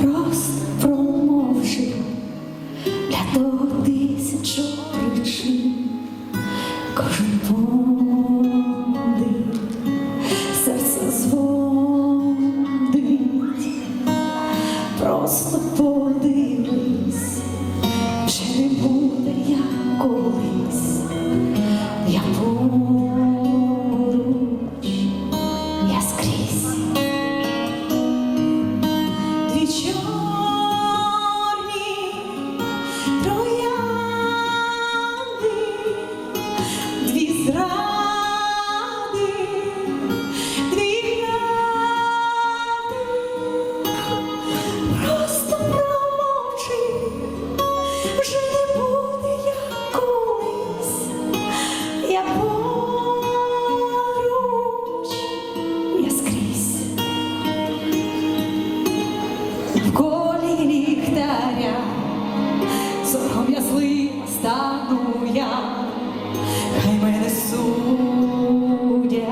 Просто промовчи для того тисячу причин, кожен подих серце зводить, просто подих. не судять,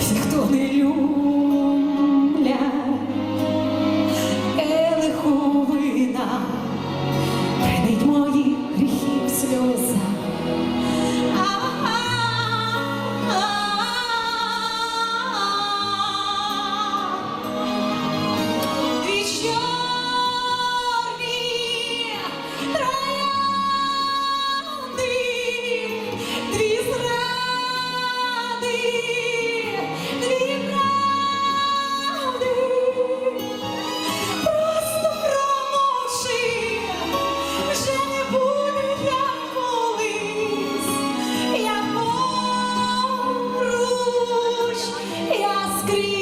всі, хто не любить. Воскрес!